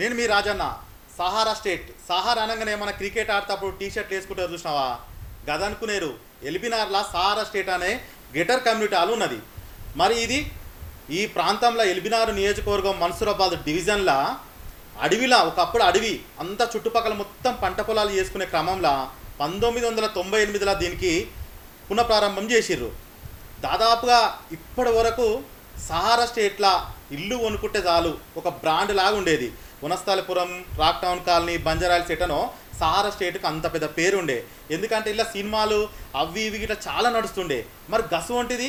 నేను మీ రాజన్న. సహారా స్టేట్. సహారా అనగానే మన క్రికెట్ ఆడేటప్పుడు టీ షర్ట్లు వేసుకుంటారు చూసినావా గదనుకునేరు ఎల్బినార్లా సహారా స్టేట్ అనే గెటర్ కమ్యూనిటీ హాల్ ఉన్నది. మరి ఇది ఈ ప్రాంతంలో ఎల్బినారు నియోజకవర్గం మన్సూరాబాద్ డివిజన్లా అడవిలా ఒకప్పుడు అడవి. అంతా చుట్టుపక్కల మొత్తం పంట పొలాలు చేసుకునే క్రమంలో పంతొమ్మిది వందల తొంభై ఎనిమిదిలో దీనికి పునఃప్రారంభం చేసిర్రు. దాదాపుగా ఇప్పటి వరకు సహారా స్టేట్ల ఇల్లు కొనుక్కుంటే చాలు. ఒక బ్రాండ్ లాగా ఉండేది. వనస్థలపురం రాక్ టౌన్ కాలనీ బంజారాయిల్ సెటనో సహారా స్టేట్కి అంత పెద్ద పేరు ఉండే ఎందుకంటే ఇలా సినిమాలు అవి ఇవి ఇట్లా చాలా నడుస్తుండే. మరి గసు వంటిది?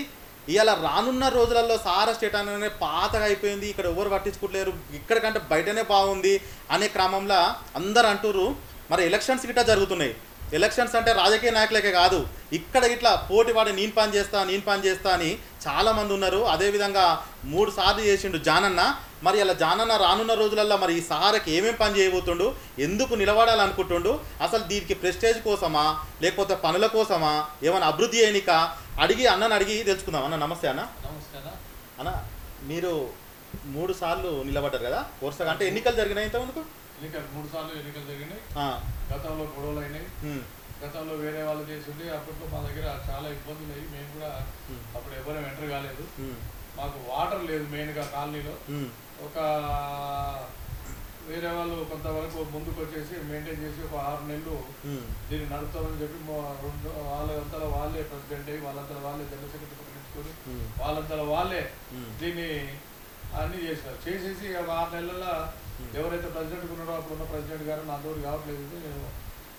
ఇవాళ రానున్న రోజులలో సహారా స్టేట్ అనే పాతగా అయిపోయింది. ఇక్కడ ఎవరు పట్టించుకోవట్లేరు ఇక్కడికంటే బయటనే బాగుంది అనే క్రమంలో అందరు అంటుర్రు మరి ఎలక్షన్స్ గిట్ట జరుగుతున్నాయి. ఎలక్షన్స్ అంటే రాజకీయ నాయకులకే కాదు. ఇక్కడ ఇట్లా పోటీ వాడి నేను పని చేస్తా నేను పని చేస్తా అని చాలా మంది ఉన్నారు. అదేవిధంగా మూడు సార్లు చేసిండు జానన్న. మరి అలా జానన్న రానున్న రోజులలో మరి ఈ సహారాకి ఏమేం పని చేయబోతుండు? ఎందుకు నిలబడాలనుకుంటుండు? అసలు దీనికి ప్రెస్టేజ్ కోసమా? లేకపోతే పనుల కోసమా? ఏమైనా అభివృద్ధి చేయనిక అడిగి అన్నని అడిగి తెలుసుకుందాం. అన్న నమస్తే అన్న. నమస్కారం. అన్న మీరు మూడు సార్లు నిలబడ్డారు కదా? వరుసగా అంటే ఎన్నికలు జరిగినాయి ఇంతకుముందుకు? ఎన్నికలు మూడు సార్లు ఎన్నికలు జరిగినాయి. గతంలో గొడవలు అయినాయి. గతంలో వేరే వాళ్ళు చేసిండే అప్పట్లో మా దగ్గర చాలా ఇబ్బందులు అయ్యి మేము కూడా అప్పుడు ఎవరు ఎంటర్ కాలేదు. మాకు వాటర్ లేదు మెయిన్గా కాలనీలో. ఒక వేరే వాళ్ళు కొంతవరకు ముందుకు వచ్చేసి మెయింటైన్ చేసి ఒక ఆరు నెలలు దీన్ని నడుపుతామని చెప్పి రెండు వాళ్ళంతా వాళ్ళే ప్రెసిడెంట్ అయ్యి వాళ్ళంతా వాళ్ళే జనరల్ సెక్రటరీ పట్టించుకొని ఉమ్, వాళ్ళంతా వాళ్ళే దీన్ని అన్ని చేసినారు చేసేసి ఆరు నెలల ఎవరైతే ప్రెసిడెంట్ ఉన్నారో అప్పుడు ఉన్న ప్రెసిడెంట్ గారు నా తోడు కావట్లేదు నేను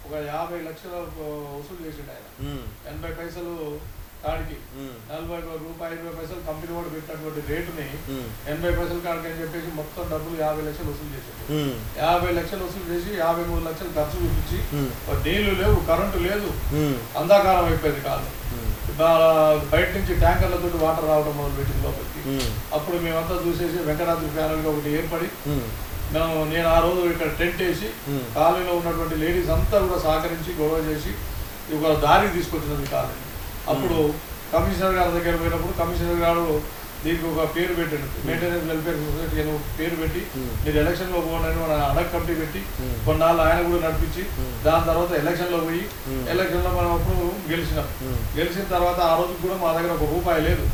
ఒక యాభై లక్షల వసూలు చేసిండు ఆయన. ఎనభై పైసలు కాడికి. నలభై రూపాయి ఇరవై పైసలు కంపెనీ వాడు పెట్టినటువంటి రేటుని ఎనభై పైసలు కాడికి అని చెప్పేసి మొత్తం డబ్బులు యాభై లక్షలు వసూలు చేసిండు. యాభై లక్షలు వసూలు చేసి యాభై మూడు లక్షలు ఖర్చు చూపించి నీళ్ళు లేవు కరెంటు లేదు. అంధాకారం అయిపోయింది కాదు బయట నుంచి ట్యాంకర్లతో వాటర్ రావడం మొదలు పెట్టింది లోపలికి అప్పుడు మేమంతా చూసేసి వెంకటాద్రి ప్యానల్గా ఒకటి ఏర్పడి మేము నేను ఆ రోజు ఇక్కడ టెంట్ వేసి కాలనీలో ఉన్నటువంటి లేడీస్ అంతా కూడా సహకరించి గొడవ చేసి ఒక దారికి తీసుకొచ్చినది కాలనీ. అప్పుడు కమిషనర్ గారి దగ్గర పోయినప్పుడు కమిషనర్ గారు దీనికి ఒక పేరు పెట్టాడు. మెయింటెనెన్స్ వెల్ఫేర్ సొసైటీ అని పేరు పెట్టి మీరు ఎలక్షన్లో పోండి మన అడగ కమిటీ పెట్టి కొన్నాళ్ళు ఆయన కూడా నడిపించి. దాని తర్వాత ఎలక్షన్లో పోయి. ఎలక్షన్లో మనం అప్పుడు గెలిచినాం. గెలిచిన తర్వాత ఆ రోజు కూడా మా దగ్గర ఒక రూపాయి లేదు.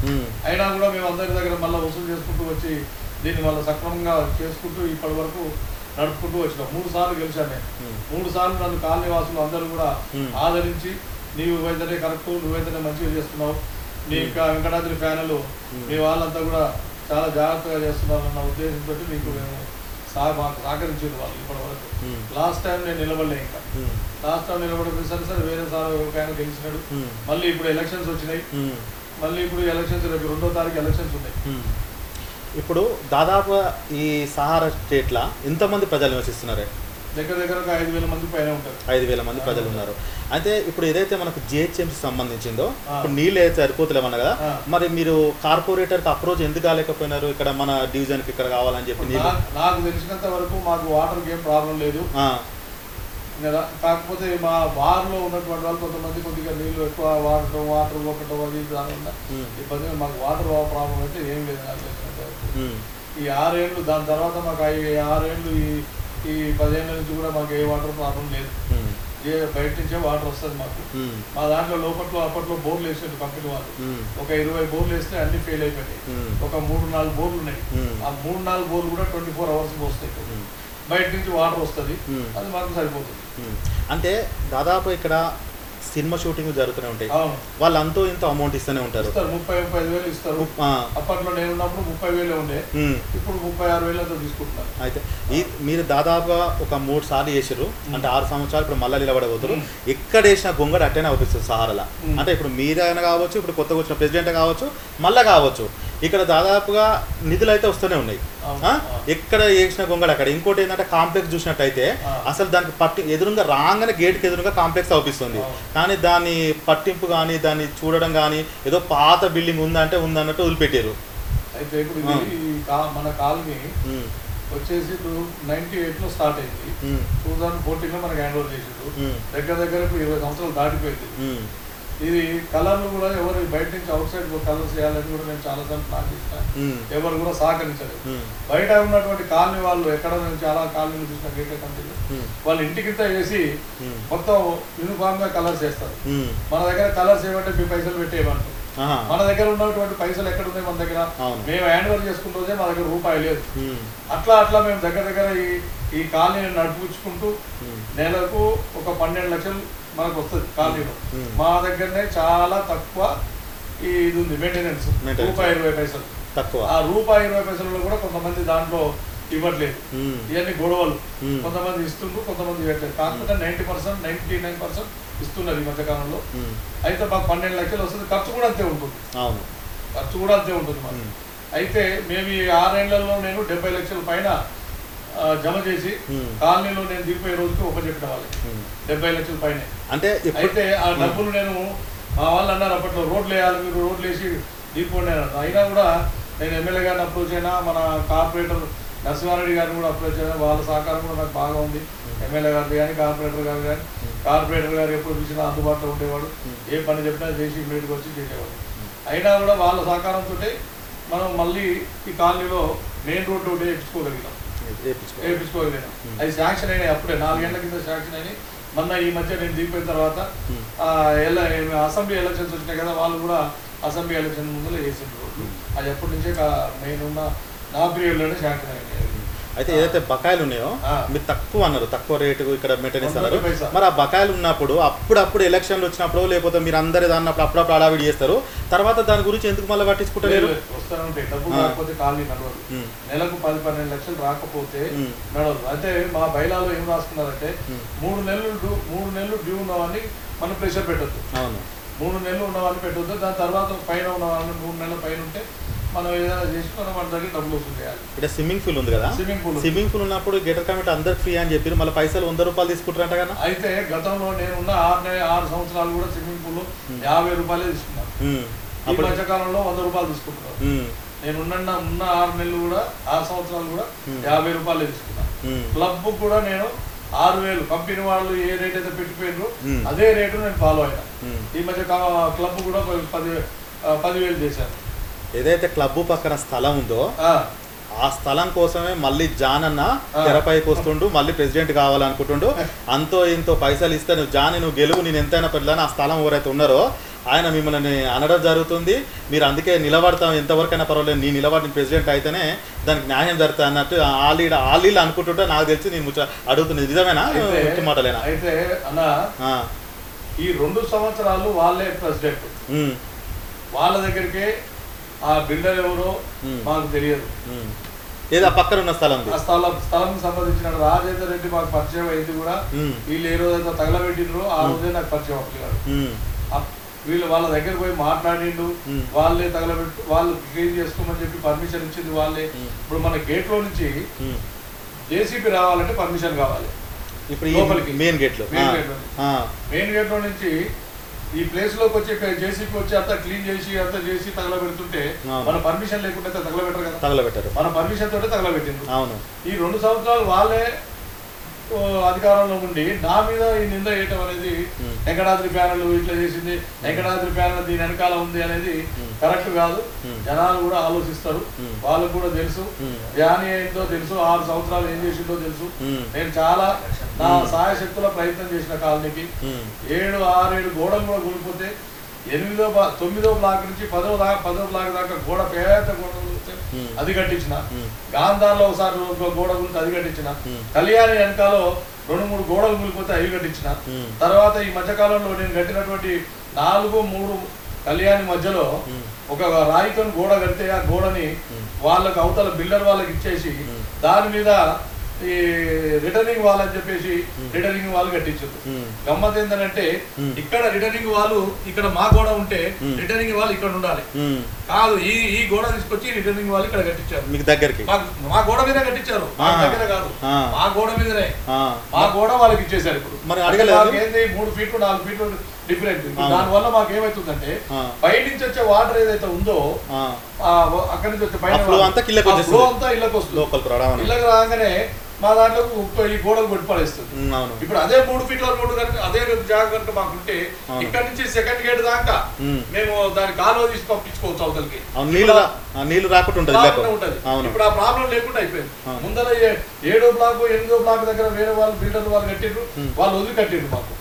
అయినా కూడా మేము అందరి దగ్గర మళ్ళీ వసూలు చేసుకుంటూ వచ్చి దీన్ని మళ్ళీ సక్రమంగా చేసుకుంటూ ఇప్పటి వరకు నడుపుకుంటూ వచ్చినాం మూడు సార్లు గెలిచాను నేను. మూడు సార్లు నన్ను కాలనీ వాసులు అందరూ కూడా. ఆదరించి నీవు అయితేనే కరెక్ట్ నువ్వైతేనే మంచిగా చేస్తున్నావు. నీ ఇంకా వెంకటాద్రి ఫ్యాన్లు. మీ వాళ్ళంతా కూడా చాలా జాగ్రత్తగా చేస్తున్నారు అన్న ఉద్దేశంతో నీకు మేము మాకు సహకరించింది వాళ్ళు ఇప్పటి వరకు. లాస్ట్ టైం నేను నిలబడలే ఇంకా. లాస్ట్ టైం నిలబడి సరే సరే వేరే సార్ ఒక ఆయన గెలిచినాడు మళ్ళీ ఇప్పుడు ఎలక్షన్స్ వచ్చినాయి. మళ్ళీ ఇప్పుడు ఎలక్షన్స్ రేపు రెండో తారీఖు ఎలక్షన్స్ ఉన్నాయి. ఇప్పుడు దాదాపు ఈ సహారా స్టేట్ల ఎంతమంది ప్రజలు నివసిస్తున్నారు? దగ్గర దగ్గర ఒక ఐదు వేల మంది పైన ఉంటారు. ఐదు వేల మంది ప్రజలు ఉన్నారు. అయితే ఇప్పుడు ఏదైతే మనకు జిహెచ్ఎంసీ సంబంధించిందో. ఇప్పుడు నీళ్ళు అయితే సరిపోతలేమన్న కదా. మరి మీరు కార్పొరేటర్కి అప్రోచ్ ఎందుకు కాలేకపోయినారు? ఇక్కడ మన డివిజన్కి ఇక్కడ కావాలని చెప్పి నాకు- తెలిసినంత వరకు మాకు వాటర్కి ఏం ప్రాబ్లం లేదు. కదా కాకపోతే మా బార్లో ఉన్నటువంటి వాళ్ళు కొంతమంది కొద్దిగా నీళ్ళు ఎక్కువ వాడటం వాటర్ ఒకటం అది దానివల్ల. ఇబ్బంది మాకు వాటర్ ప్రాబ్లం అయితే ఏం లేదు నాకు. ఈ ఆరేళ్ళు దాని తర్వాత మాకు ఈ ఆరేళ్ళు ఈ ఈ పదిహేనుల నుంచి కూడా మాకు ఏ వాటర్ ప్రాబ్లం లేదు. ఏ బయట నుంచే వాటర్ వస్తుంది మాకు. మా దాంట్లో లోపట్లో అప్పట్లో బోర్లు వేసారు కంపెనీ వాళ్ళు. ఒక ఇరవై బోర్లు వేస్తే అన్ని ఫెయిల్ అయిపోయినాయి. ఒక మూడు నాలుగు బోర్లు ఉన్నాయి. ఆ మూడు నాలుగు బోర్లు కూడా ట్వంటీ ఫోర్ అవర్స్ వస్తాయి. బయట నుంచి వాటర్ వస్తుంది. అది మాకు సరిపోతుంది. అంటే దాదాపు ఇక్కడ సినిమా షూటింగ్ జరుగుతూనే ఉంటాయి. వాళ్ళు అంతో ఇంత అమౌంట్ ఇస్తూనే ఉంటారు. ముప్పై ముప్పై ఐదు వేలు ఇస్తారు. అప్పట్లో నేను ఉన్నప్పుడు ముప్పై వేలే ఉండే. ఇప్పుడు ముప్పై ఆరు వేలతో తీసుకుంటున్నారు. అయితే ఈ మీరు దాదాపుగా ఒక మూడు సార్లు చేసారు అంటే ఆరు సంవత్సరాలు ఇప్పుడు మళ్ళీ నిలబడబోతారు. ఎక్కడ వేసిన గొంగడ అట్టనే అవుపిస్తుంది సహారాల. అంటే ఇప్పుడు మీరైనా కావచ్చు ఇప్పుడు కొత్తగా వచ్చిన ప్రెసిడెంట్ కావచ్చు మళ్ళా కావచ్చు. ఇక్కడ దాదాపుగా నిధులు అయితే వస్తూనే ఉన్నాయి. ఎక్కడ వేసిన గొంగడ అక్కడ ఇంకోటి ఏంటంటే కాంప్లెక్స్ చూసినట్టయితే. అసలు దానికి పట్టి ఎదురుగా రాగానే గేట్కి ఎదురుగా కాంప్లెక్స్ అవుపిస్తుంది. కానీ దాని పట్టింపు కానీ దాన్ని చూడడం కానీ ఏదో పాత బిల్డింగ్ ఉందంటే ఉందన్నట్టు వదిలిపెట్టారు అయితే ఇప్పుడు మన కాలనీ. వచ్చేసి ఇప్పుడు నైన్టీ ఎయిట్లో స్టార్ట్ అయింది. టూ థౌసండ్ ఫోర్టీన్లో మనకి హ్యాండ్ ఓవర్ మ్మ్. దగ్గర దగ్గర ఇప్పుడు ఇరవై సంవత్సరాలు దాటిపోయింది. ఇది కలర్లు కూడా ఎవరు బయట నుంచి అవుట్ సైడ్ కలర్స్ చేయాలని కూడా నేను చాలా సార్లు ప్లాన్ చేసిన ఎవరు కూడా సహకరించలేదు. బయట ఉన్నటువంటి కాలనీ వాళ్ళు ఎక్కడ నేను చాలా కాలనీలు చూసిన గేట్ల కంపెనీలు ఉమ్, వాళ్ళు ఇంటికింత వేసి మొత్తం యూనిఫామ్గా కలర్స్ వేస్తారు. ఉమ్. మన దగ్గర కలర్స్ ఏమంటే మీ పైసలు పెట్టేయమంటారు. మన దగ్గర ఉన్నటువంటి పైసలు ఎక్కడ ఉన్నాయి మన దగ్గర. మేము హ్యాండ్ ఓవర్ చేసుకుంటే మా దగ్గర రూపాయి లేదు. అట్లా అట్లా మేము దగ్గర దగ్గర ఈ ఈ కాలనీని నడిపించుకుంటూ నెలకు ఒక పన్నెండు లక్షలు మనకు వస్తుంది కాలనీలో. మా దగ్గరనే చాలా తక్కువ ఈ ఇది ఉంది మెయింటెనెన్స్. రూపాయి ఇరవై పైసలు. తక్కువ. ఆ రూపాయి ఇరవై పైసలలో కూడా కొంతమంది దాంట్లో ఇవ్వట్లేదు. ఇవన్నీ గొడవలు. కొంతమంది ఇస్తుండ్రు కొంతమంది ఇవ్వట్లేదు. కాకపోతే ninety percent ninety nine percent ఇస్తున్నారు ఈ మధ్యకాలంలో. ఉమ్, అయితే మాకు పన్నెండు లక్షలు వస్తుంది. ఖర్చు కూడా అంతే ఉంటుంది. అవును. ఖర్చు కూడా అంతే ఉంటుంది మాకు. అయితే మేము ఈ ఆరేళ్ళలో నేను డెబ్బై లక్షల పైన జమ చేసి కాలనీలో నేను దిగిపోయే రోజుకి ఒక చెప్పిన వాళ్ళకి ఉమ్. డెబ్బై లక్షల పైన. అంటే అయితే ఆ డబ్బులు నేను మా వాళ్ళు అన్నారు అప్పట్లో రోడ్లు వేయాలి మీరు రోడ్లు వేసి దిగిపోండి అయినా కూడా నేను ఎమ్మెల్యే గారిని అప్రోచ్ అయినా మన కార్పొరేటర్ నరసింహారెడ్డి గారిని కూడా అప్రోచ్ అయినా వాళ్ళ సహకారం కూడా నాకు బాగా ఉంది. ఎమ్మెల్యే గారు కానీ కార్పొరేటర్ గారు కానీ కార్పొరేటర్ గారు ఎప్పుడు చూసినా అందుబాటులో ఉండేవాడు. ఏ పని చెప్పినా చేసి మీటికి వచ్చి చేసేవాడు. అయినా కూడా వాళ్ళ సహకారంతో మనం మళ్ళీ ఈ కాలనీలో మెయిన్ రోడ్డు ఒకటి వేయించుకోగలిగాం వేయించుకో. వేయించుకోగలిగాం అది శాంక్షన్ అయినాయి అప్పుడే. నాలుగేళ్ళ కింద శాంక్షన్ అయినాయి. మొన్న ఈ మధ్య నేను దిగిపోయిన తర్వాత అసెంబ్లీ ఎలక్షన్స్ వచ్చినాయి కదా వాళ్ళు కూడా అసెంబ్లీ ఎలక్షన్ ముందు వేసిండ్రు అది ఎప్పటి నుంచే నేను ఉన్న నా పీరియడ్లోనే శాంక్షన్ అయినాయి. అయితే ఏదైతే బకాయిలు ఉన్నాయో. మీరు తక్కువ అన్నారు తక్కువ రేటు ఇక్కడ మెయింటెనెన్స్ అన్నారు. మరి ఆ బకాయిలు ఉన్నప్పుడు అప్పుడప్పుడు ఎలక్షన్లు వచ్చినప్పుడు లేకపోతే మీరు అందరు అన్నప్పుడు అప్పుడప్పుడు అడావిడి చేస్తారు. తర్వాత దాని గురించి ఎందుకు మళ్ళీ ఉమ్, నెలకు పది పన్నెండు లక్షలు రాకపోతే నడవదు. అంటే మా బైలాలో ఏం రాసుకున్నారంటే. మూడు నెలలు మూడు నెలలు డ్యూ ఉన్నవాడిని మనం ప్రెషర్ పెట్టొద్దు. అవును. మూడు నెలలు ఉన్నవాడిని పెట్టొద్దు. దాని తర్వాత పైన ఉన్నవాడిని మూడు నెలల పైన ఉంటే మనం ఏదైనా చేసి మనం మన దగ్గర డబ్బులు ఇక్కడ స్విమ్మింగ్ పూల్ ఉంది కదా? స్విమ్మింగ్ పూల్ స్విమ్మింగ్ పూల్ ఉన్నప్పుడు గేటర్ కమిటీ అందరు ఫ్రీ అని చెప్పి మళ్ళీ పైసలు వంద రూపాయలు తీసుకుంటారంట కదా? అయితే గతంలో నేనున్న ఆరు ఆరు సంవత్సరాలు కూడా స్విమ్మింగ్ పూల్ యాభై రూపాయలే తీసుకున్నాను. ఈ మధ్యకాలంలో వంద రూపాయలు తీసుకుంటున్నారు ఉమ్, నేను ఉన్న ఉన్న ఆరు నెలలు కూడా ఆరు సంవత్సరాలు కూడా. యాభై రూపాయలే తీసుకున్నాను. క్లబ్ కూడా నేను ఆరు వేలు కంపెనీ వాళ్ళు ఏ రేట్ అయితే పెట్టిపోయినారో. అదే రేటు నేను ఫాలో అయినా. ఈ మధ్య క్లబ్ కూడా పది పదివేలు చేశాను ఏదైతే క్లబ్ పక్కన స్థలం ఉందో ఆ, స్థలం కోసమే మళ్ళీ జాన్ అన్న. తెరపైకి వస్తుండు మళ్ళీ ప్రెసిడెంట్ కావాలనుకుంటుండు. అంతో ఇంతో పైసలు ఇస్తే నువ్వు జాన్ నువ్వు గెలువు నేను ఎంతైనా పెళ్ళని ఆ స్థలం ఎవరైతే ఉన్నారో ఆయన మిమ్మల్ని అనడం జరుగుతుంది. మీరు అందుకే నిలబడతాం ఎంతవరకైనా పర్వాలేదు నీ నిలబడి నేను ప్రెసిడెంట్ అయితేనే దానికి న్యాయం జరుగుతుంది అన్నట్టు ఆలీడ ఆలీలు అనుకుంటుంటే నాకు తెలిసి నేను అడుగుతుంది. నిజమేనా? మాటలేనా? అయితే అన్న ఈ రెండు సంవత్సరాలు వాళ్ళే ప్రెసిడెంట్. వాళ్ళ దగ్గరికే ఆ బిల్డర్ ఎవరో. మాకు తెలియదు. ఏదో పక్కన ఉన్న స్థలం ఆ స్థలం స్థలం సంబంధించిన రాజేందర్ రెడ్డి మాకు పరిచయం అయింది కూడా వీళ్ళు ఏ రోజైతే తగలబెట్టిండ్రో ఆ రోజే నాకు పరిచయం అవ్వలేదు వీళ్ళు వాళ్ళ దగ్గర పోయి మాట్లాడిండు. వాళ్ళే తగలబెట్టు వాళ్ళు క్లీన్ చేసుకోమని చెప్పి పర్మిషన్ ఇచ్చింది వాళ్ళే. ఇప్పుడు మన గేట్లో నుంచి. జేసీబీ రావాలంటే పర్మిషన్ కావాలి ఇప్పుడు లోపలికి. మెయిన్ గేట్లో Main gate లో. మెయిన్ గేట్లో నుంచి ఈ ప్లేస్లోకి వచ్చి జేసీబీ వచ్చి అంతా క్లీన్ చేసి అంతా చేసి తగలబెడుతుంటే. మన పర్మిషన్ లేకుండా తగలబెట్టరు కదా. తగలబెట్టారు. మన పర్మిషన్ తోటే తగలబెట్టిండ్రు. అవును. ఈ రెండు సంవత్సరాలు వాళ్ళే అధికారంలో ఉండి నా మీద ఈ నింద వేయటం అనేది. వెంకటాద్రి ప్యానల్ ఇట్లా చేసింది వెంకటాద్రి ప్యానల్ దీని వెనకాల ఉంది అనేది. కరెక్ట్ కాదు. జనాలు కూడా ఆలోచిస్తారు. వాళ్ళకు కూడా తెలుసు. ధ్యాని ఏంటో తెలుసు ఆరు సంవత్సరాలు ఏం చేసిందో తెలుసు నేను చాలా నా. సాయశక్తుల ప్రయత్నం చేసిన కాలనీకి ఏడు ఆరేడు గోడలు కూడా కూలిపోతే ఎనిమిదో తొమ్మిదో బ్లాక్ నుంచి పదో దాకా పదో బ్లాక్ దాకా గోడ పేద గోడ Hmm. అది కట్టించిన ఉమ్, గాంధార్లో ఒకసారి ఒక గోడ గురించి అది కట్టించిన Hmm. కళ్యాణి వెనకాలో రెండు మూడు గోడలు కూలిపోతే అవి కట్టించిన తర్వాత ఈ మధ్యకాలంలో నేను కట్టినటువంటి నాలుగు మూడు కళ్యాణి మధ్యలో ఒక రాయితో గోడ కడితే ఆ గోడని Hmm. వాళ్ళకి అవతల బిల్డర్ వాళ్ళకి ఇచ్చేసి Hmm. దాని మీద ఈ రిటర్నింగ్ వాల్ అని చెప్పేసి. రిటర్నింగ్ వాల్ కట్టించారు గమ్మత్ ఏంటంటే. ఇక్కడ రిటర్నింగ్ వాళ్ళు ఇక్కడ మా గోడ ఉంటే. రిటర్నింగ్ వాళ్ళు ఇక్కడ ఉండాలి. కాదు ఈ ఈ గోడ తీసుకొచ్చి రిటర్నింగ్ వాళ్ళు ఇక్కడ కట్టించారు మీకు దగ్గరికి మా గోడ మీద కట్టించారు మా. దగ్గర కాదు. మా గోడ మీదనే మా గోడ వాళ్ళకి ఇచ్చేసారు ఇప్పుడు మరి అడగలేదు? ఏంది మూడు ఫీట్లు నాలుగు ఫీట్లు డిఫరెంట్. దాని వల్ల మాకు ఏమైతుందంటే. బయట నుంచి వచ్చే వాటర్ ఏదైతే ఉందో అక్కడి నుంచి వచ్చే ఆ flow అంతా ఇళ్ళకి వస్తుంది ఇళ్ళకి రాగానే మా దాంట్లో ఈ గోడలు కొట్టి పడేస్తుంది. ఉమ్, అవును. ఇప్పుడు అదే మూడు ఫీట్ల రోడ్డు కనుక అదే జాగా కనుక మాకుంటే. ఇక్కడ నుంచి సెకండ్ గేట్ దాకా. మేము. దాని కాలువ తీసి పంపించుకోవచ్చు అవతలకి. నీళ్ళు రాకుండా ఉంటుంది ఇప్పుడు ఆ ప్రాబ్లం లేకుండా అయిపోయింది. ముందర ఏడో బ్లాక్ ఎనిమిదో బ్లాక్ దగ్గర వేరే వాళ్ళు బిల్డర్ వాళ్ళు కట్టిండ్రు. వాళ్ళు వదిలి కట్టిండ్రు మాకు.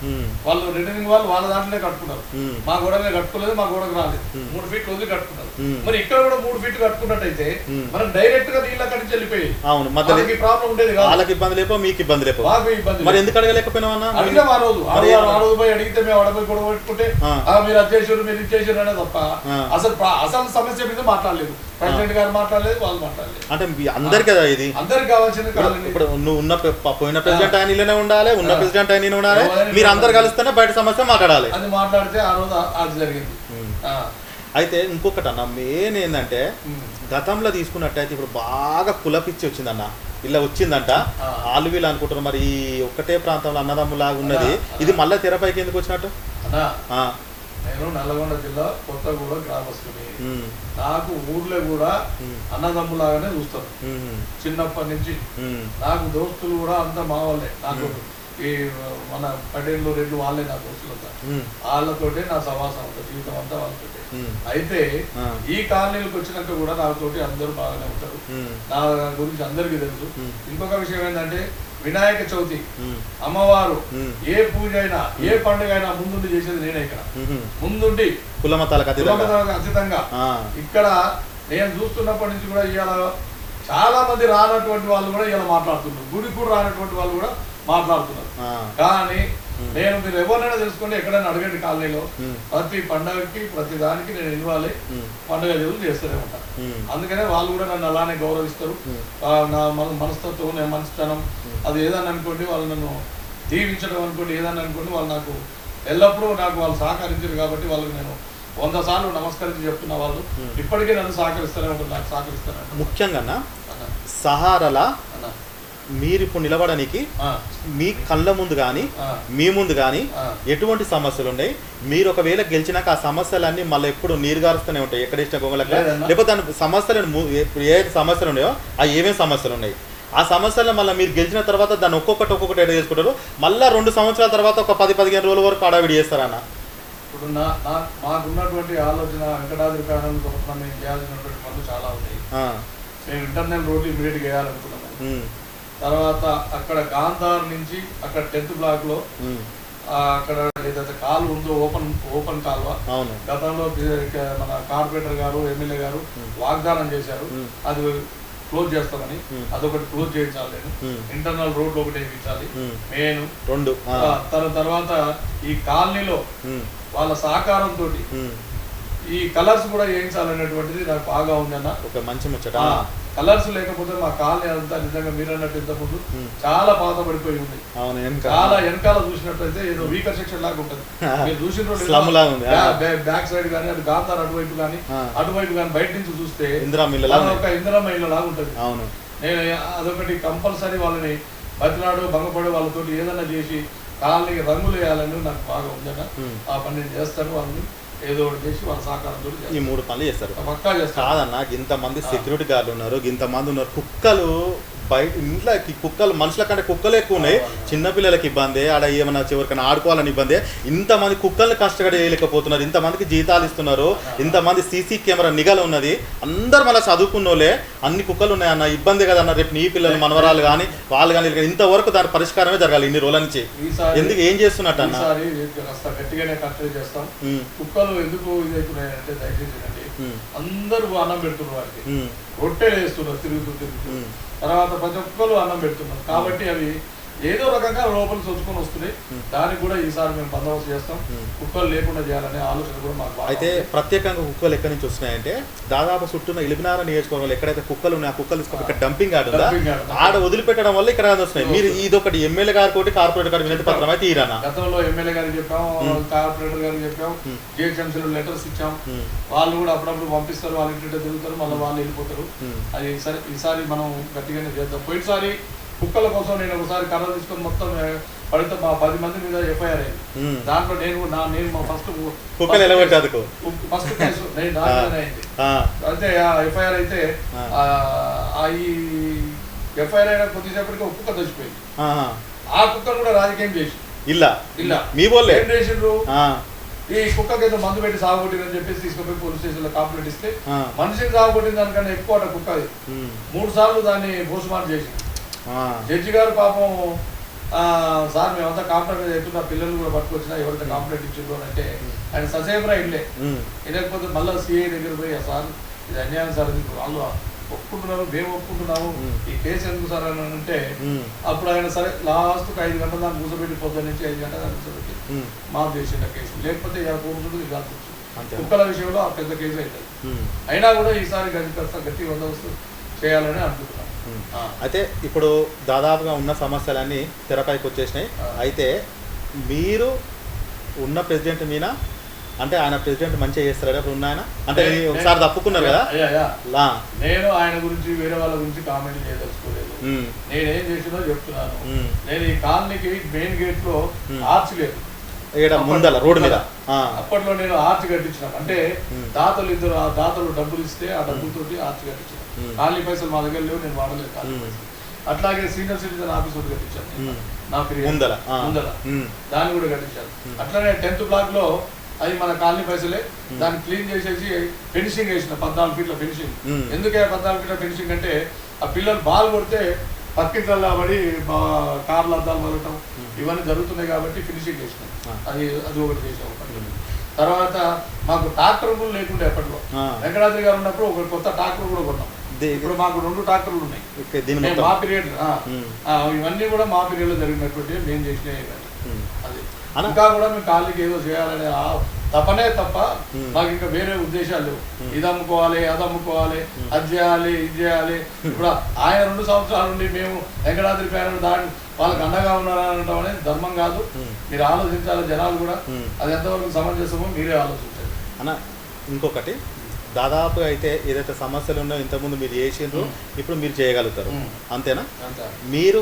వాళ్ళు రిటర్నింగ్ వాళ్ళు వాళ్ళ దాంట్లోనే కట్టుకున్నారు. మా గోడనే కట్టుకోలేదు మా గోడకు రాలేదు. మూడు ఫీట్లు వదిలి కట్టుకున్నారు. మరి ఇక్కడ కూడా మూడు ఫీట్లు కట్టుకున్నట్టయితే. మనం డైరెక్ట్గా నీళ్ళు అక్కడి నుంచి వెళ్ళిపోయి అవును ప్రాబ్లం ఉండేది కాదు. వాళ్ళకి ఇబ్బంది లేపో మీకు ఇబ్బంది లేపో మరి. ఎందుకు అడగలేకపోయినావన్నా అడిగినాం ఆ రోజు. ఆ రోజు పోయి అడిగితే మేము అడగపోయి గొడవ పెట్టుకుంటే మీరు అది చేసారు మీరు ఇది చేసారు అనే తప్ప. అసలు అసలు సమస్య మీద మాట్లాడలేదు. ప్రెసిడెంట్ గారు మాట్లాడలేదు వాళ్ళు మాట్లాడలేదు. అంటే మీ అందరికి కదా ఇది? అందరికి కావాల్సింది ఇప్పుడు నువ్వు ఉన్న పోయిన ప్రెసిడెంట్ ఆయన ఇల్లనే ఉండాలి ఉన్న. ప్రెసిడెంట్ ఆయన ఉండాలి. మీరు అందరు కలిస్తేనే బయట సమస్య మాట్లాడాలి అది మాట్లాడితే ఆ రోజు అది జరిగింది. అయితే ఇంకొకటి అన్న మెయిన్ ఏంటంటే. గతంలో తీసుకున్నట్టయితే ఇప్పుడు బాగా కులపిచ్చి వచ్చిందన్న. ఇలా వచ్చిందంట. ఆ. వాళ్ళు వీళ్ళు అనుకుంటారు మరి ఈ ఒక్కటే ప్రాంతంలో అన్నదమ్ములాగా ఉన్నది. ఇది మళ్ళీ తెరపైకి ఎందుకు వచ్చినట్టు? నేను నల్లగొండ జిల్లా కొత్తగూడ గ్రామస్తుని నాకు ఊర్లో కూడా అన్నదమ్ములాగానే చూస్తారు. చిన్నప్పటి నుంచి. నాకు దోస్తులు కూడా అంతా మా వాళ్ళే. నాకు ఈ మన పటేళ్ళు రెండు వాళ్ళే నా దోస్తులు అంతా ఉమ్, వాళ్ళతోటే నా సమాసం అంతా జీవితం అంతా వాళ్ళతోటే. ఉమ్, అయితే ఆ, ఈ కాలనీలకు వచ్చినాక కూడా నాతోటి అందరూ బాగానే ఉంటారు. ఉమ్, నా గురించి అందరికీ తెలుసు. ఉమ్. ఇంకొక విషయం ఏంటంటే వినాయక చవితి అమ్మవారు ఏ పూజ అయినా ఏ పండుగ అయినా ముందుండి చేసేది నేనే ఇక్కడ. ముందుండి కులమతాలకు అతీతంగా. ఆ, ఇక్కడ నేను చూస్తున్నప్పటి నుంచి కూడా ఇవాళ చాలా మంది రానటువంటి వాళ్ళు కూడా ఇలా మాట్లాడుతున్నారు. గుడి కూడా రానటువంటి వాళ్ళు కూడా మాట్లాడుతున్నారు. ఆ, కానీ నేను మీరు ఎవరినైనా తెలుసుకోండి ఎక్కడైనా అడగండి కాలనీలో. ఉమ్, ప్రతి పండగకి ప్రతి దానికి నేను ఇన్వాల్వ్ అయ్యి ఉమ్, పండుగ రోజులు చేస్తూనే ఉంటాను అందుకనే వాళ్ళు కూడా నన్ను అలానే గౌరవిస్తారు. నా మన- మనస్తత్వం నా మనస్తనం అది ఏదన్నా అనుకోండి వాళ్ళు నన్ను దీవించడం అనుకోండి ఏదన్నా అనుకోండి వాళ్ళు నాకు ఎల్లప్పుడూ నాకు వాళ్ళు సహకరించారు కాబట్టి వాళ్ళకి నేను వంద సార్లు నమస్కరించి చెప్తున్న వాళ్ళు. Hmm. ఇప్పటికీ నన్ను సహకరిస్తూనే ఉంటారు నాకు సహకరిస్తూనే ముఖ్యంగా సహారాల? మీరు ఇప్పుడు నిలబడడానికి మీ కళ్ళ ముందు కానీ మీ ముందు కానీ. ఎటువంటి సమస్యలు ఉన్నాయి మీరు ఒకవేళ గెలిచినాక ఆ సమస్యలన్నీ మళ్ళీ ఎప్పుడు నీరు గారుస్తూనే ఉంటాయి. ఎక్కడ ఇష్టం గొంగలక. లేకపోతే దాని సమస్యలను ఏ సమస్యలు ఉన్నాయో ఆ ఏమేమి సమస్యలు ఉన్నాయి? ఆ సమస్యలను మళ్ళీ మీరు గెలిచిన తర్వాత దాన్ని ఒక్కొక్కటి ఒక్కొక్కటి ఎడ చేసుకుంటారు? మళ్ళీ రెండు సంవత్సరాల తర్వాత ఒక పది పదిహేను రోజుల వరకు అడావిడి చేస్తారన్న. ఇప్పుడు నా మాకున్నటువంటి ఆలోచన వెంకటాద్రి ప్యానల్ తరఫున మేము చేయాల్సినటువంటి పనులు చాలా ఉన్నాయి. మేము ఇంటర్నల్ రోడ్డు ఇమీడియట్గా వేయాలనుకున్నాము ఉమ్, తర్వాత అక్కడ గాంధార్ నుంచి అక్కడ టెన్త్ బ్లాక్లో ఉమ్, ఆ, అక్కడ ఏదైతే కాలువ ఉందో ఓపెన్ ఓపెన్ కాలువ? గతంలో మన కార్పొరేటర్ గారు ఎమ్మెల్యే గారు. వాగ్దానం చేశారు. అది క్లోజ్ చేస్తామని. అదొకటి క్లోజ్ చేయించాలి నేను. ఇంటర్నల్ రోడ్ ఒకటి వేయించాలి. మెయిన్ రెండు. ఆ, తర్వాత ఈ కాలనీలో వాళ్ళ సహకారంతో ఈ కలర్స్ కూడా వేయించాలనేటువంటిది నాకు బాగా ఉందన్న. ఒక మంచి ముచ్చట. కలర్స్ లేకపోతే మా కాలనీ అంతా నిజంగా మీరు అన్నట్టు ఇంతకుముందు. చాలా పాత పడిపోయి ఉంది చాలా వెనకాల చూసినట్లయితే ఏదో వీకర్ సెక్షన్ లాగా ఉంటుంది. మీరు చూసిన. బ్యాక్ సైడ్ కానీ అది గాంధార్ అటువైపు కానీ. అటువైపు కానీ బయట నుంచి చూస్తే ఒక ఇందిరమ్మ ఇల్లు లాగా ఉంటుంది. అవును. నేను అదొకటి కంపల్సరీ వాళ్ళని బతిలాడు భంగపడి వాళ్ళతో ఏదైనా చేసి కాలనీకి రంగులు వేయాలని నాకు బాగా Hmm. ఆ పని నేను చేస్తాను వాళ్ళని. ఏదో ఒకటి చేసి వాళ్ళ సహకారంతో ఈ మూడు పనులు చేస్తారు. పక్కా చేస్తాను కాదన్న ఇంతమంది సెక్యూరిటీ గార్డులు ఉన్నారు ఇంతమంది ఉన్నారు. కుక్కలు బయట ఇంట్లోకి కుక్కలు మనుషుల కంటే కుక్కలు ఎక్కువ ఉన్నాయి. చిన్నపిల్లలకి ఇబ్బంది ఆడ ఏమైనా చివరికైనా ఆడుకోవాలని ఇబ్బంది. ఇంతమంది కుక్కల్ని కష్టపడి చేయలేకపోతున్నారు ఇంతమందికి జీతాలు ఇస్తున్నారు ఇంతమంది సీసీ కెమెరా నిఘలు ఉన్నది. అందరు మళ్ళీ చదువుకున్నోళ్ళే అన్ని కుక్కలు ఉన్నాయన్న ఇబ్బంది కదన్న రేపు నీ పిల్లలు మనవరాలు కానీ వాళ్ళు కానీ ఇంతవరకు దాని పరిష్కారమే జరగాలి ఇన్ని రోజుల నుంచి. ఎందుకు ఏం చేస్తున్నట్టు అన్న? కుక్కలు ఎందుకు. ఉమ్, అందరూ అన్నం పెడుతున్నారు వాటికి ఉమ్, రొట్టెలు వేస్తున్నారు తిరుగుతూ తిరుగుతూ. ఉమ్. తర్వాత ప్రతి ఒక్కరు అన్నం పెడుతున్నారు. కాబట్టి అవి ఏదో రకంగా లోపల చొచ్చుకొని వస్తున్నాయి. దానికి కూడా ఈసారి మేము బందోబస్తు చేస్తాం. Hmm. కుక్కలు లేకుండా చేయాలనే ఆలోచన కూడా మాకు అయితే. ప్రత్యేకంగా కుక్కలు ఎక్కడి నుంచి వస్తున్నాయంటే దాదాపు చుట్టూన ఇలిమినార నియోజకవర్గంలో ఎక్కడైతే కుక్కలు ఉన్నాయో ఆ కుక్కలు ఇక్కడ డంపింగ్ yard. ఆడ వదిలిపెట్టడం వల్ల ఇక్కడ వస్తున్నాయి. మీరు ఇది ఒకటి ఎమ్మెల్యే గారి తోటి కార్పొరేటర్ గారి వినతి పత్రం అయితే ఈరన్న గతంలో ఎమ్మెల్యే గారికి చెప్పాం కార్పొరేటర్ గారికి చెప్పాం. Hmm. జిహెచ్ఎంసీలో లెటర్స్ ఇచ్చాం. వాళ్ళు కూడా అప్పుడప్పుడు పంపిస్తారు వాళ్ళ ఇంటి తిరుగుతారు మళ్ళీ వాళ్ళు వెళ్ళిపోతారు. అది సరే ఈసారి మనం గట్టిగానే చేద్దాం. పోయినసారి కుక్కల కోసం నేను ఒకసారి కర్ర తీసుకొని మొత్తం పడితే మా పది మంది మీద ఎఫ్ఐఆర్ అయింది. దాంట్లో నేను నా నేను మా ఫస్ట్ కుక్కలు ఫస్ట్ కేసు నేను దాంట్లోనే అయింది. అయితే ఆ ఎఫ్ఐఆర్ అయితే ఆ. ఈ ఎఫ్ఐఆర్ అయిన కొద్దిసేపటికి ఒక కుక్క చచ్చిపోయింది. ఆ కుక్కను కూడా రాజకీయం చేసి ఇల్లా? ఇలా మీ బోల్లే? ఏం చేసిండ్రు? ఈ కుక్కకి ఏదో మందు పెట్టి సాగుకొట్టిందని చెప్పేసి తీసుకుపోయి పోలీస్ స్టేషన్లో కంప్లైంట్ ఇస్తే. మనిషిని సాగుకొట్టిన దానికన్నా ఎక్కువ అట కుక్క మూడు సార్లు దాన్ని పోస్ట్మార్టం చేసి ఆ, జడ్జి గారు పాపం సార్ మేమంతా కాంప్లైంట్ చేస్తున్నా పిల్లలు కూడా పట్టుకొచ్చినా ఎవరైతే కాంప్లైంట్ ఇచ్చిండ్రు అని అంటే ఆయన ఇల్లే ఉమ్, లేకపోతే మళ్ళీ సిఐ దగ్గర పోయి "ఆ సార్ ఇది అన్యాయం సార్ ఇది వాళ్ళు ఒప్పుకుంటున్నారు మేము ఒప్పుకుంటున్నాము. ఈ కేసు ఎందుకు సార్ అని అంటే అప్పుడు ఆయన సరే లాస్ట్కి ఐదు గంటల దాకా కూర్చోబెట్టి పొద్దున్న నుంచి ఐదు గంటల దాకా కూర్చోబెట్టి ఉమ్, మాఫ్ చేసిన కేసు లేకపోతే ఇలా కూర్చుంటుంది ఇలా కూర్చుంటుంది. కుక్కల విషయంలో ఆ పెద్ద కేసు అవుతుంది అయినా కూడా ఈసారి కాస్త గట్టి బందోబస్తు చేయాలని అనుకుంటున్నాం ఉమ్. ఆ. అయితే ఇప్పుడు దాదాపుగా ఉన్న సమస్యలన్నీ తెరపైకి వచ్చేసినాయి. అయితే మీరు ఉన్న ప్రెసిడెంట్ మీద అంటే ఆయన ప్రెసిడెంట్ మంచిగా చేస్తారా? ఇప్పుడు ఉన్న ఆయన? అంటే ఒకసారి తప్పుకున్నారు కదా? నేను ఆయన గురించి వేరే వాళ్ళ గురించి కామెంట్ చేయదలుచుకోలేదు. నేనేం చేసినో చెప్తున్నాను. నేను ఈ కాలనీకి మెయిన్ గేట్లో. ఆర్చ్ లేదు. ముందల రోడ్డు మీద. అప్పట్లో నేను ఆర్చ్ కట్టించిన. అంటే. దాతలు ఇద్దరు ఆ దాతలు డబ్బులు ఇస్తే ఆ డబ్బులతోటి ఆర్చ్ కట్టించిన. మ్మ్. కాలనీ పైసలు మా దగ్గర లేవు నేను వాడలేదు మ్మ్. పైసలు. అట్లాగే సీనియర్ సిటిజన్ ఆఫీస్ ఒకటి కట్టించాను. మ్మ్. నా ముందల ఉమ్, దాన్ని కూడా కట్టించాను. అట్లనే టెన్త్ బ్లాక్లో అది మన కాలనీ పైసలే దాన్ని క్లీన్ చేసేసి ఫినిషింగ్ వేసిన పద్నాలుగు ఫీట్ల ఫినిషింగ్. ఎందుకే పద్నాలుగు ఫీట్ల ఫినిషింగ్ అంటే ఆ పిల్లలు బాల్ కొడితే పక్కింట్లలో పడి కార్లు అద్దాలు మరగటం ఇవన్నీ జరుగుతున్నాయి కాబట్టి ఫినిషింగ్ చేసినాం. అది అది ఒకటి చేసాం. తర్వాత మాకు ట్రాక్టర్ కూడా లేకుండే ఎప్పట్లో. వెంకటాద్రి గారు ఉన్నప్పుడు ఒక కొత్త ట్రాక్టర్ కూడా కొన్నాం ఇప్పుడు మాకు రెండు ట్రాక్టర్లు ఉన్నాయి దీని మా పీరియడ్. ఇవన్నీ కూడా మా పీరియడ్లో జరిగినటువంటి మేము. ఉమ్. అది ఇంకా కూడా మేము కాళ్ళకి ఏదో చేయాలనే తపనే తప్ప. మాకు ఇంకా వేరే ఉద్దేశాలు. ఇది అమ్ముకోవాలి అది అమ్ముకోవాలి అది చేయాలి ఇది చేయాలి ఇప్పుడు ఆయన రెండు సంవత్సరాల నుండి మేము వెంకటాద్రి ప్యానల్ దాడి వాళ్ళకి అండగా ఉన్నారని అనడం అనేది ధర్మం కాదు. మీరు ఆలోచించాలి జనాలు కూడా. అది ఎంతవరకు సమంజసమో మీరే ఆలోచించాలి అన్న ఇంకొకటి దాదాపుగా అయితే ఏదైతే సమస్యలు ఉన్నాయో ఇంతకుముందు మీరు చేసిండ్రు. ఇప్పుడు మీరు చేయగలుగుతారు. అంతేనా? అంతే. మీరు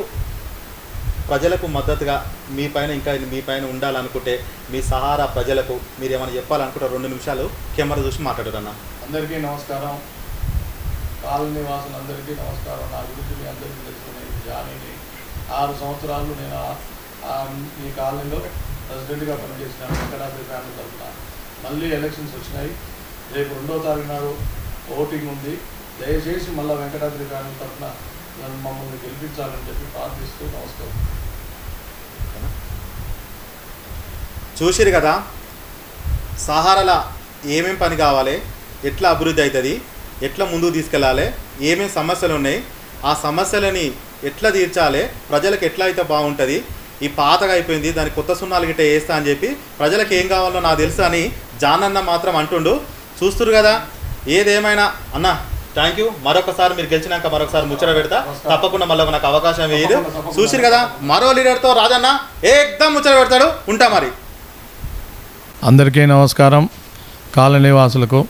ప్రజలకు మద్దతుగా మీ పైన ఇంకా మీ పైన ఉండాలనుకుంటే మీ సహారా ప్రజలకు మీరు ఏమైనా చెప్పాలనుకుంటే రెండు నిమిషాలు కెమెరా చూసి మాట్లాడారు అన్న అందరికీ నమస్కారం. కాలనీ వాసులందరికీ నమస్కారం. నా గురించి మీ అందరికీ తెలుసుకునే జానీని. ఆరు సంవత్సరాలు నేను ఈ కాలనీలో ప్రెసిడెంట్గా పనిచేసినాను. వెంకటాద్రి ఫ్యామిలీ తరఫున. మళ్ళీ ఎలక్షన్స్ వచ్చినాయి. రేపు రెండో తారీఖు నాడు ఓటింగ్ ఉంది. దయచేసి మళ్ళీ వెంకటాద్రి గారి తరఫున నన్ను మమ్మల్ని గెలిపించాలని చెప్పి ప్రార్థిస్తూ నమస్కారం. చూసిరు కదా సహారాల ఏమేం పని కావాలి ఎట్లా అభివృద్ధి అవుతుంది ఎట్లా ముందుకు తీసుకెళ్ళాలి ఏమేం సమస్యలు ఉన్నాయి ఆ సమస్యలని ఎట్లా తీర్చాలి ప్రజలకు ఎట్లా అయితే బాగుంటుంది ఈ పాతగా అయిపోయింది దాని కొత్త సున్నాలు గిట్ట వేస్తా అని చెప్పి ప్రజలకు ఏం కావాలో నాకు తెలుసు అని జానన్న మాత్రం అంటుండు. చూస్తురు కదా? ఏదేమైనా అన్న థ్యాంక్ యూ మరొకసారి మీరు గెలిచినాక మరొకసారి ముచ్చట పెడతా. తప్పకుండా మళ్ళీ నాకు అవకాశం వేయదు. చూసిరు కదా? మరో లీడర్తో రాజన్న ఏకదం ముచ్చట పెడతాడు. ఉంటా మరి. అందరికీ నమస్కారం. కాలనీ వాసులకు.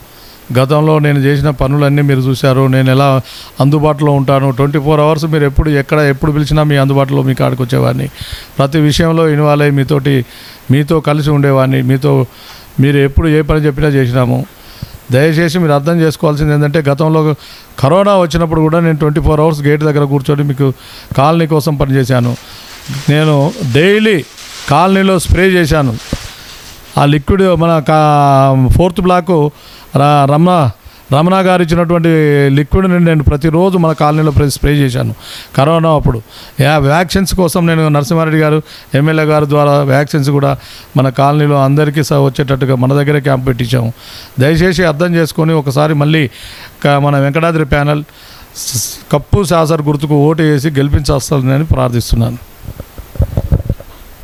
గతంలో నేను చేసిన పనులన్నీ మీరు చూశారు. నేను ఎలా అందుబాటులో ఉంటాను? ట్వంటీ ఫోర్ అవర్స్ మీరు ఎప్పుడు ఎక్కడ ఎప్పుడు పిలిచినా మీ అందుబాటులో మీ కాడికి వచ్చేవాడిని. ప్రతి విషయంలో ఇన్వాల్వ్ అయ్యి మీతోటి మీతో కలిసి ఉండేవాడిని. మీతో మీరు ఎప్పుడు ఏ పని చెప్పినా చేసినాము. దయచేసి మీరు అర్థం చేసుకోవాల్సింది ఏంటంటే గతంలో కరోనా వచ్చినప్పుడు కూడా నేను ట్వంటీ ఫోర్ అవర్స్ గేట్ దగ్గర కూర్చొని మీకు కాలనీ కోసం పనిచేశాను. నేను డైలీ కాలనీలో స్ప్రే చేశాను. ఆ లిక్విడ్ మన కా ఫోర్త్ బ్లాక్ రమ్మ రమణ రమణ గారు ఇచ్చినటువంటి లిక్విడ్ని నేను ప్రతిరోజు మన కాలనీలో ప్రే- స్ప్రే చేశాను. కరోనా అప్పుడు. యా వ్యాక్సిన్స్ కోసం నేను నరసింహారెడ్డి గారు ఎమ్మెల్యే గారు ద్వారా వ్యాక్సిన్స్ కూడా మన కాలనీలో అందరికీ స- వచ్చేటట్టుగా మన దగ్గర క్యాంప్ పెట్టించాము. దయచేసి అర్థం చేసుకొని ఒకసారి మళ్ళీ మన వెంకటాద్రి ప్యానల్ కప్పు శాసర్ గుర్తుకు ఓటు వేసి గెలిపించాలని ప్రార్థిస్తున్నాను.